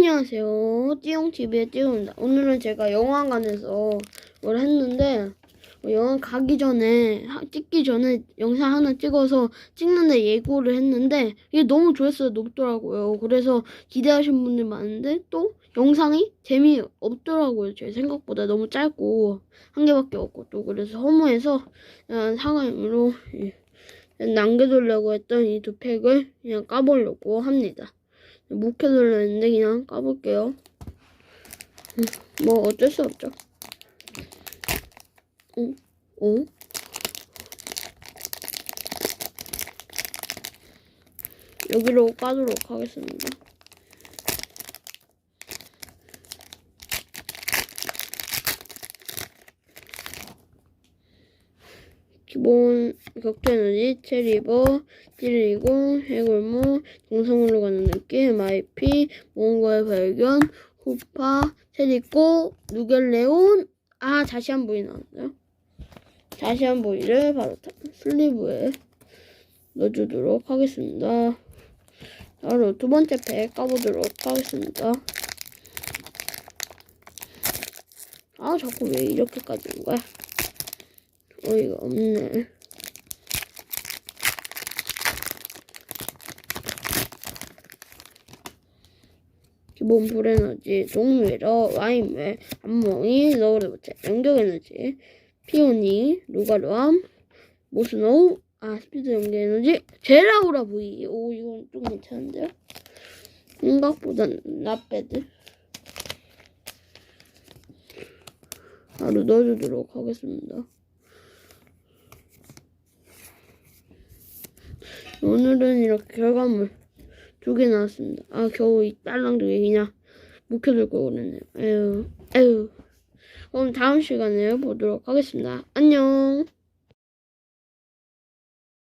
안녕하세요. 띠용TV의 띠용입니다. 오늘은 제가 영화관에서 뭘 했는데, 어, 영화 가기 전에, 하- 찍기 전에 영상 하나 찍어서 찍는데 예고를 했는데, 이게 너무 조회수가 높더라고요. 그래서 기대하신 분들 많은데, 또 영상이 재미없더라고요. 제 생각보다 너무 짧고, 한 개밖에 없고, 또 그래서 허무해서, 그냥 사과임으로 예, 남겨두려고 했던 이 두 팩을 그냥 까보려고 합니다. 묵혀둘려 했는데 그냥 까볼게요. 음, 뭐 어쩔 수 없죠. 어? 어? 여기로 까도록 하겠습니다. 기본 격투 에너지, 체리버, 찌르리고, 해골 모, 동성으로 가는 느낌, 마이피, 몽고의 발견, 후파, 체리꼬, 누겔레온, 아, 자시한 부위 나왔어요. 자시한 부위를 바로 타- 슬리브에 넣어주도록 하겠습니다. 바로 두 번째 팩 까보도록 하겠습니다. 아, 자꾸 왜 이렇게까지 온 거야? 어이가 없네. 기본 불에너지, 동미러, 와인멜, 암몽이, 너울의부채, 연격에너지, 피오니, 루가루암, 모스노우, 아, 스피드 연계에너지, 제라우라 V. 오, 이건 좀 괜찮은데요? 생각보단 나빼드. 바로 넣어주도록 하겠습니다. 오늘은 이렇게 결과물 두개 나왔습니다. 아 겨우 이 딸랑 두개 그냥 묵혀둘 걸 그랬네요. 에휴 에휴. 그럼 다음 시간에 보도록 하겠습니다. 안녕.